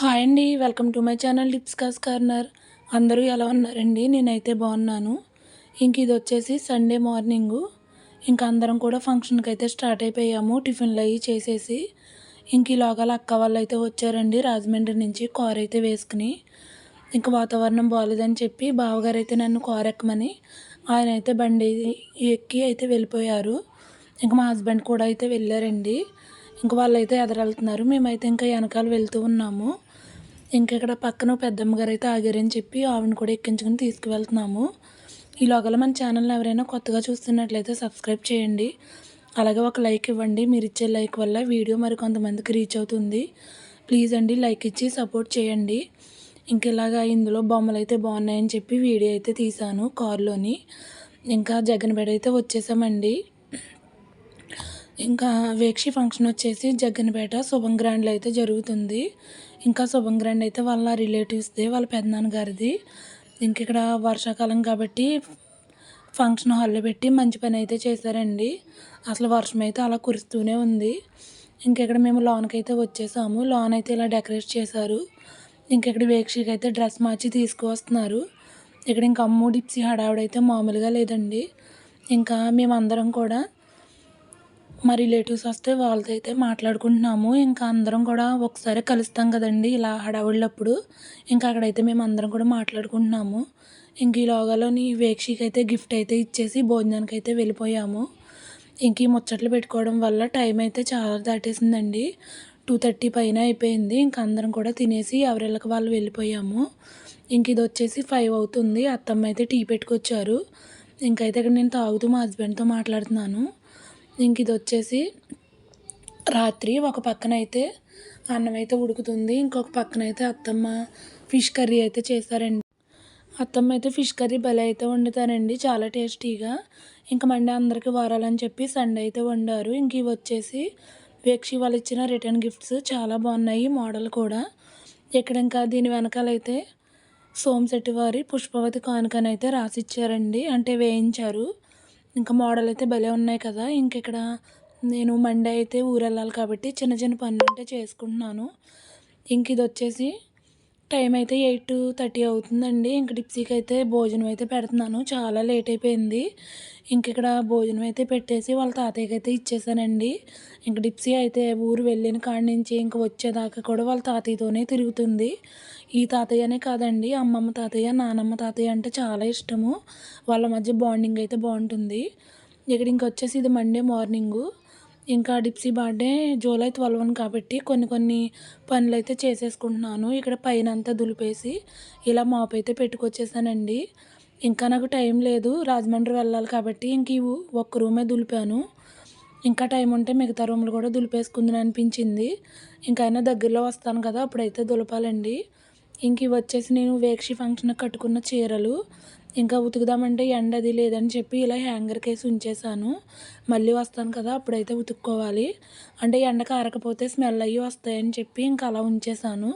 Hi అండి welcome to my channel లిప్స్ కాస్ కార్నర్ అందరూ ఎలా ఉన్నారండి? నేనైతే బాగున్నాను. ఇంక ఇది వచ్చేసి సండే మార్నింగు ఇంక అందరం కూడా ఫంక్షన్కి అయితే స్టార్ట్ అయిపోయాము టిఫిన్లు అవి చేసేసి. ఇంక ఈ అక్క వాళ్ళు అయితే వచ్చారండి రాజమండ్రి నుంచి కార్ అయితే వేసుకుని. ఇంక వాతావరణం బాగాలేదని చెప్పి బావగారు అయితే నన్ను కార్ ఎక్కమని ఆయన అయితే బండి ఎక్కి అయితే వెళ్ళిపోయారు. ఇంక మా హస్బెండ్ కూడా అయితే వెళ్ళారండి. ఇంక వాళ్ళు అయితే ఎదరెళ్తున్నారు మేమైతే ఇంకా వెనకాల వెళ్తూ ఉన్నాము. ఇంకా ఇక్కడ పక్కన పెద్దమ్మ గారు అయితే ఆగారని చెప్పి ఆవిడని కూడా ఎక్కించుకుని తీసుకువెళ్తున్నాము. ఈ లోగల మన ఛానల్ని ఎవరైనా కొత్తగా చూస్తున్నట్లయితే సబ్స్క్రైబ్ చేయండి. అలాగే ఒక లైక్ ఇవ్వండి. మీరు ఇచ్చే లైక్ వల్ల వీడియో మరి కొంతమందికి రీచ్ అవుతుంది. ప్లీజ్ అండి లైక్ ఇచ్చి సపోర్ట్ చేయండి. ఇంక ఇలాగా ఇందులో బొమ్మలు అయితే బాగున్నాయని చెప్పి వీడియో అయితే తీశాను కారులోని. ఇంకా జగన్పేట అయితే వచ్చేసామండి. ఇంకా వేక్షి ఫంక్షన్ వచ్చేసి జగ్గనపేట శుభం గ్రాండ్లో అయితే జరుగుతుంది. ఇంకా శుభం గ్రాండ్ అయితే వాళ్ళ రిలేటివ్స్ది వాళ్ళ పెద్దనాన్న గారిది ఇంక ఇక్కడ వర్షాకాలం కాబట్టి ఫంక్షన్ హాల్లో పెట్టి మంచి పని అయితే చేశారండి. అసలు వర్షం అయితే అలా కురుస్తూనే ఉంది. ఇంకెక్కడ మేము లోన్కి అయితే వచ్చేసాము. లోన్ అయితే ఇలా డెకరేట్ చేశారు. ఇంకెక్కడ వేక్షికి అయితే డ్రెస్ మార్చి తీసుకువస్తున్నారు. ఇక్కడ ఇంకా అమ్ము డిప్సీ హడావుడైతే మామూలుగా లేదండి. ఇంకా మేమందరం కూడా మా రిలేటివ్స్ వస్తే వాళ్ళతో అయితే మాట్లాడుకుంటున్నాము. ఇంకా అందరం కూడా ఒకసారి కలుస్తాం కదండి ఇలా హడావుళ్ళప్పుడు. ఇంకా అక్కడైతే మేము అందరం కూడా మాట్లాడుకుంటున్నాము. ఇంక ఈ లోగాలోని వేక్షికి అయితే గిఫ్ట్ అయితే ఇచ్చేసి భోజనానికి అయితే వెళ్ళిపోయాము. ఇంక ఈ ముచ్చట్లు పెట్టుకోవడం వల్ల టైం అయితే చాలా దాటేసిందండి. టూ థర్టీ పైన అయిపోయింది. ఇంక అందరం కూడా తినేసి ఎవరెళ్ళకి వాళ్ళు వెళ్ళిపోయాము. ఇంక ఇది వచ్చేసి ఫైవ్ అవుతుంది. అత్తమ్మ అయితే టీ పెట్టుకొచ్చారు. ఇంకైతే ఇక్కడ నేను తాగుతూ మా హస్బెండ్తో మాట్లాడుతున్నాను. ఇంక ఇది వచ్చేసి రాత్రి ఒక పక్కన అయితే అన్నం అయితే ఉడుకుతుంది ఇంకొక పక్కన అయితే అత్తమ్మ ఫిష్ కర్రీ అయితే చేస్తారండి. అత్తమ్మ అయితే ఫిష్ కర్రీ భలే అయితే వండుతారండి చాలా టేస్టీగా. ఇంకా మండే అందరికీ వారాలని చెప్పి సండే అయితే వండారు. ఇంక ఇవి వచ్చేసి వేక్షి వాళ్ళు ఇచ్చిన రిటర్న్ గిఫ్ట్స్ చాలా బాగున్నాయి మోడల్ కూడా. ఇక్కడ ఇంకా దీని వెనకాలైతే సోమశెట్టి వారి పుష్పవతి కానుకనైతే రాసిచ్చారండి అంటే వేయించారు. ఇంకా మోడల్ అయితే భలే ఉన్నాయి కదా. ఇంక ఇక్కడ నేను మండే అయితే ఊరు వెళ్ళాలి కాబట్టి చిన్న చిన్న పనులు ఉంటే చేసుకుంటున్నాను. ఇంక ఇది వచ్చేసి టైం అయితే ఎయిట్ థర్టీ అవుతుందండి. ఇంక డిప్సీకి అయితే భోజనం అయితే పెడుతున్నాను. చాలా లేట్ అయిపోయింది. ఇంక ఇక్కడ భోజనం అయితే పెట్టేసి వాళ్ళ తాతయ్యకి అయితే ఇచ్చేసానండి. ఇంక డిప్సీ అయితే ఊరు వెళ్ళిన కాడి నుంచి ఇంక వచ్చేదాకా కూడా వాళ్ళ తాతయ్యతోనే తిరుగుతుంది. ఈ తాతయ్యనే కాదండి అమ్మమ్మ తాతయ్య నానమ్మ తాతయ్య అంటే చాలా ఇష్టము. వాళ్ళ మధ్య బాండింగ్ అయితే బాగుంటుంది. ఇక్కడ ఇంకొచ్చేసి ఇది మండే మార్నింగు. ఇంకా డిప్సీ బర్త్డే జూలై ట్వెల్వ్ కాబట్టి కొన్ని కొన్ని పనులు అయితే చేసేసుకుంటున్నాను. ఇక్కడ పైన అంతా దులిపేసి ఇలా మాప్ అయితే పెట్టుకొచ్చేసానండి. ఇంకా నాకు టైం లేదు రాజమండ్రి వెళ్ళాలి కాబట్టి ఇంక ఒక్క రూమే దులిపాను. ఇంకా టైం ఉంటే మిగతా రూమ్లు కూడా దులిపేసుకుందని అనిపించింది. ఇంకైనా దగ్గరలో వస్తాను కదా అప్పుడైతే దులపాలండి. ఇంక ఇవి వచ్చేసి నేను వేక్షి ఫంక్షన్ కట్టుకున్న చీరలు. ఇంకా ఉతుకుదామంటే ఎండ అది లేదని చెప్పి ఇలా హ్యాంగర్ కేసి ఉంచేసాను మళ్ళీ వస్తాను కదా అప్పుడైతే ఉతుక్కోవాలి. అంటే ఎండకు ఆరకపోతే స్మెల్ అయ్యి వస్తాయని చెప్పి ఇంకా అలా ఉంచేసాను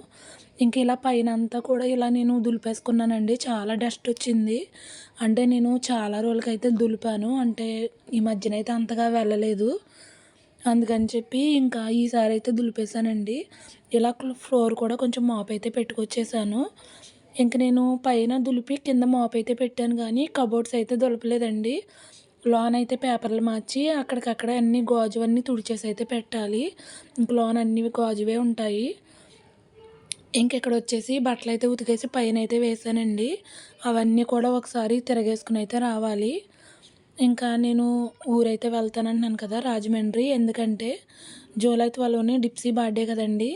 ఇంక ఇలా పైన అంతా కూడా ఇలా నేను దులిపేసుకున్నానండి. చాలా డస్ట్ వచ్చింది. అంటే నేను చాలా రోజులకైతే దులిపాను. అంటే ఈ మధ్యన అయితే అంతగా వెళ్ళలేదు. అందుకని చెప్పి ఇంకా ఈసారి అయితే దులిపేశానండి. ఇలా ఫ్లోర్ కూడా కొంచెం మాప్ అయితే పెట్టుకొచ్చేసాను ఇంక నేను పైన దులిపి కింద మాప్ అయితే పెట్టాను కానీ కబోర్డ్స్ అయితే దులపలేదండి. లోన్ అయితే పేపర్లు మార్చి అక్కడికక్కడ అన్ని గాజు అన్నీ తుడిచేసి అయితే పెట్టాలి. ఇంక లోన్ అన్ని గాజువే ఉంటాయి. ఇంక ఇక్కడ వచ్చేసి బట్టలు అయితే ఉతికేసి పైన అయితే వేసానండి. అవన్నీ కూడా ఒకసారి తిరగేసుకుని అయితే రావాలి. ఇంకా నేను ఊరైతే వెళ్తానంటున్నాను కదా రాజమండ్రి. ఎందుకంటే జూలై త్వరలోనే డిప్సీ బర్త్డే కదండి.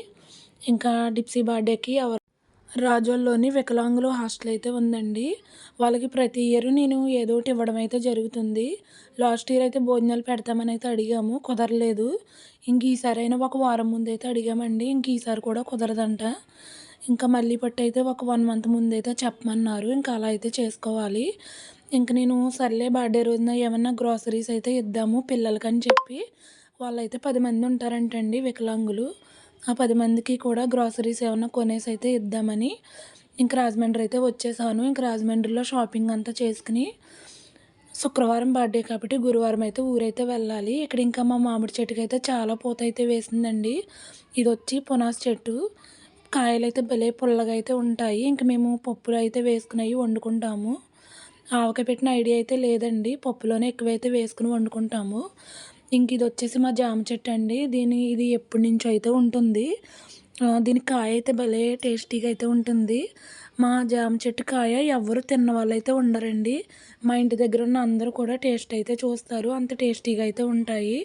ఇంకా డిప్సీ బర్త్డేకి ఎవరు రాజోల్లోని వికలాంగుల హాస్టల్ అయితే ఉందండి. వాళ్ళకి ప్రతి ఇయర్ నేను ఏదో ఒకటి ఇవ్వడం అయితే జరుగుతుంది. లాస్ట్ ఇయర్ అయితే భోజనాలు పెడతామని అయితే అడిగాము. కుదరలేదు. ఇంక ఈసారి అయినా ఒక వారం ముందు అయితే అడిగామండి. ఇంక ఈసారి కూడా కుదరదంట. ఇంకా మళ్ళీ పట్టు అయితే ఒక వన్ మంత్ ముందు అయితే చెప్పమన్నారు. ఇంకా అలా అయితే చేసుకోవాలి. ఇంక నేను సర్లే బర్త్డే రోజున ఏమన్నా గ్రాసరీస్ అయితే ఇద్దాము పిల్లలకని చెప్పి. వాళ్ళైతే పది మంది ఉంటారంటండి వికలాంగులు. ఆ పది మందికి కూడా గ్రాసరీస్ ఏమైనా కొనేసి అయితే ఇద్దామని ఇంక రాజమండ్రి అయితే వచ్చేసాను. ఇంక రాజమండ్రిలో షాపింగ్ అంతా చేసుకుని శుక్రవారం బర్త్డే కాబట్టి గురువారం అయితే ఊరైతే వెళ్ళాలి. ఇక్కడ ఇంకా మా మామిడి చెట్టుకి అయితే చాలా పూత అయితే వేసిందండి. ఇది వచ్చి పునాస్ చెట్టు. కాయలు అయితే భలే పుల్లగా అయితే ఉంటాయి. ఇంక మేము పప్పులు అయితే వేసుకునేవి వండుకుంటాము. ఆవకాయ పెట్టిన ఐడియా అయితే లేదండి. పప్పులోనే ఎక్కువైతే వేసుకుని వండుకుంటాము. ఇంక ఇది వచ్చేసి మా జామ చెట్టు అండి. దీని ఇది ఎప్పటి నుంచో అయితే ఉంటుంది. దీని కాయ అయితే భలే టేస్టీగా అయితే ఉంటుంది. మా జామ చెట్టు కాయ ఎవరు తిన్న వాళ్ళు అయితే ఉండరండి. మా ఇంటి దగ్గర ఉన్న అందరూ కూడా టేస్ట్ అయితే చూస్తారు. అంత టేస్టీగా అయితే ఉంటాయి.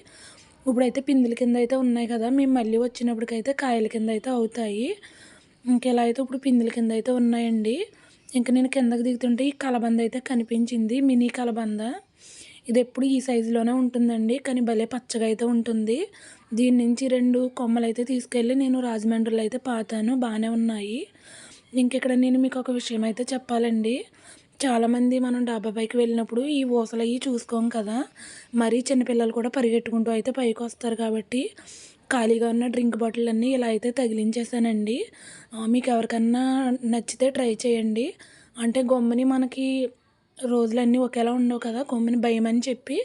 ఇప్పుడైతే పిందుల కింద అయితే ఉన్నాయి కదా మేము మళ్ళీ వచ్చినప్పటికైతే కాయల కింద అయితే అవుతాయి. ఇంకెలా అయితే ఇప్పుడు పిందుల కింద అయితే ఉన్నాయండి. ఇంకా నేను కిందకి దిగుతుంటే ఈ కలబంద అయితే కనిపించింది. మినీ కలబంద. ఇది ఎప్పుడు ఈ సైజులోనే ఉంటుందండి. కానీ భలే పచ్చగా అయితే ఉంటుంది. దీని నుంచి రెండు కొమ్మలు అయితే తీసుకెళ్ళి నేను రాజమండ్రిలో అయితే పాతాను. బాగానే ఉన్నాయి. ఇంకెక్కడ నేను మీకు ఒక విషయం అయితే చెప్పాలండి. చాలామంది మనం డాబా పైకి వెళ్ళినప్పుడు ఈ ఊసలు అవి చూసుకోం కదా. మరీ చిన్నపిల్లలు కూడా పరిగెట్టుకుంటూ అయితే పైకి వస్తారు కాబట్టి ఖాళీగా ఉన్న డ్రింక్ బాటిల్ అన్నీ ఇలా అయితే తగిలించేసానండి మీకు ఎవరికన్నా నచ్చితే ట్రై చేయండి. అంటే గమ్ముని మనకి రోజులన్నీ ఒకేలా ఉండవు కదా కొమ్మిని భయం అని చెప్పి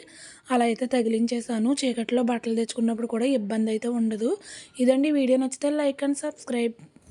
అలా అయితే తగిలించేశాను. చీకట్లో బట్టలు తెచ్చుకున్నప్పుడు కూడా ఇబ్బంది అయితే ఉండదు. ఇదండి. వీడియో నచ్చితే లైక్ అండ్ సబ్స్క్రైబ్.